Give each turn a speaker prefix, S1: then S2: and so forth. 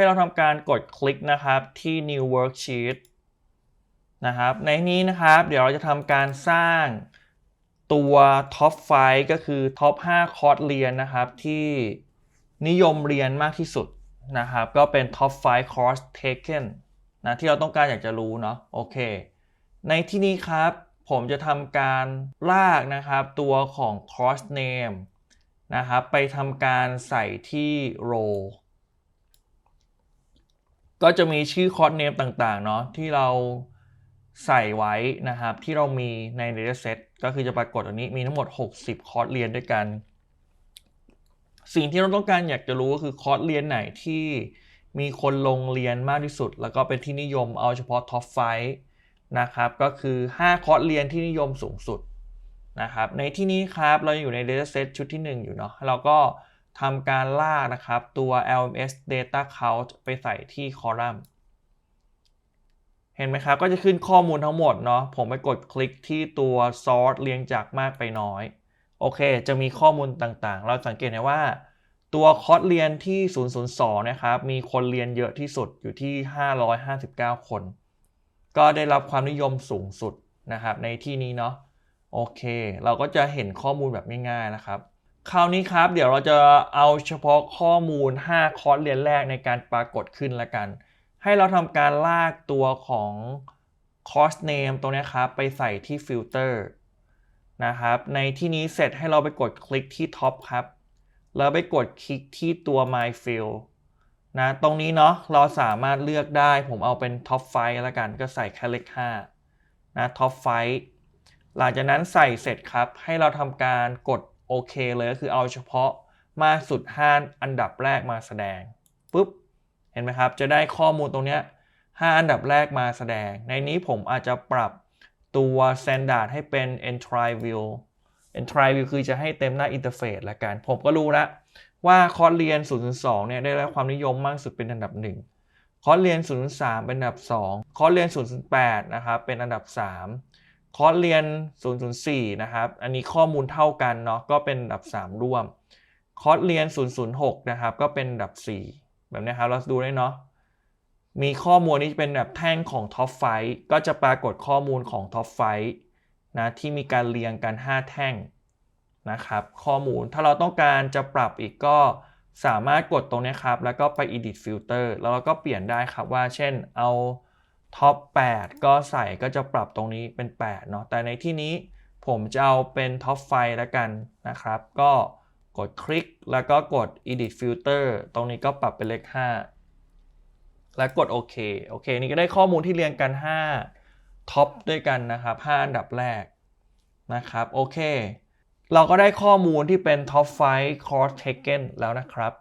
S1: ให้เราทำการกดคลิกนะครับที่ new worksheet นะครับ ในนี้นะครับเดี๋ยวเราจะทำการสร้างตัว top 5ก็คือ top 5คอร์สเรียนนะครับ ที่นิยมเรียนมากที่สุดนะครับ ก็เป็น top 5 course taken นะที่เราต้องการอยากจะรู้เนาะโอเค ในที่นี้ครับผมจะทำการลากนะครับตัวของ course name นะครับไปทำการใส่ที่ row ก็จะมีชื่อคอร์สเนมต่างๆเนาะที่เราใส่ไว้นะครับ ที่เรามีใน dataset ก็คือจะปรากฏอันนี้มีทั้งหมด 60 คอร์สเรียนด้วยกัน สิ่งที่เราต้องการอยากจะรู้ก็คือคอร์สเรียนไหนที่มีคนลงเรียนมากที่สุด แล้วก็เป็นที่นิยมเอาเฉพาะท็อปไฟนะครับ ก็คือ 5 คอร์สเรียนที่นิยมสูงสุดนะครับ ในที่นี้ครับเราอยู่ใน dataset ชุดที่ 1 อยู่เนาะเราก็ ทำการลากนะครับตัว LMS data count ไปใส่ที่คอลัมน์ เห็นไหมครับ ก็จะขึ้นข้อมูลทั้งหมดเนาะ ผมไปกดคลิกที่ตัว sort เรียงจากมากไปน้อย โอเค จะมีข้อมูลต่างๆ เราสังเกตได้ว่าตัวคอร์สเรียนที่ 002 นะครับ มีคนเรียนเยอะที่สุดอยู่ที่ 559 คน ก็ได้รับความนิยมสูงสุดนะครับในที่นี้เนาะ โอเค เราก็จะเห็นข้อมูลแบบง่ายๆนะครับ คราวนี้ครับ เดี๋ยวเราจะเอาเฉพาะข้อมูล 5 คอร์สเรียนแรกในการปรากฏขึ้นละกัน ให้เราทำการลากตัวของ course name ตรงนี้ครับ ไปใส่ที่ filter นะครับในที่นี้เสร็จให้เราไปกดคลิกที่ top ครับ แล้วไปกดคลิกที่ตัว my field นะตรงนี้เนาะเราสามารถเลือกได้ผมเอาเป็น top 5แล้วกันก็ใส่แค่เลข5นะ top 5หลังจากนั้นใส่เสร็จครับ ให้เราทำการกด โอเคเลยก็คือเอาเฉพาะมากสุด 5 อันดับแรกมาแสดงปุ๊บเห็นไหมครับ จะได้ข้อมูลตรงนี้5อันดับแรกมาแสดง ในนี้ผมอาจจะปรับตัว standard ให้เป็น entry view entry view คือจะให้เต็มหน้าอินเทอร์เฟซละกัน ผมก็รู้แล้วว่าคอร์สเรียน 002 เนี่ยได้รับความนิยมมากสุดเป็นอันดับ 1 คอร์สเรียน 003 เป็นอันดับ 2 คอร์สเรียน 008 นะครับ เป็นอันดับ 3 คอร์สเรียน 004 นะครับ อันนี้ข้อมูลเท่ากันเนาะ ก็เป็นอันดับ 3 ร่วม คอร์สเรียน 006 นะครับ ก็เป็นอันดับ 4 แบบนี้ครับ เราดูได้เนาะ มีข้อมูลนี้เป็นแบบแท่งของท็อปไฟก็จะปรากฏข้อมูลของท็อปไฟนะ ที่มีการเรียงกัน 5 แท่งนะครับ ข้อมูล ถ้าเราต้องการจะปรับอีกก็สามารถกดตรงนี้ครับ แล้วก็ไป edit filter แล้วเราก็เปลี่ยนได้ครับว่า เช่น เอา ท็อป8ก็ใส่ก็จะปรับตรงนี้เป็น8เนาะแต่ในที่นี้ผมจะเอาเป็นท็อปไฟแล้วกันนะครับ ก็กดคลิกแล้วก็กด edit filter ตรงนี้ก็ปรับเป็นเลข 5 แล้วกดโอเคโอเคนี่ก็ได้ข้อมูลที่เรียงกัน 5 ท็อปด้วยกันนะครับ 5 อันดับแรกนะครับโอเค เราก็ได้ข้อมูลที่เป็น top 5 course taken แล้วนะครับ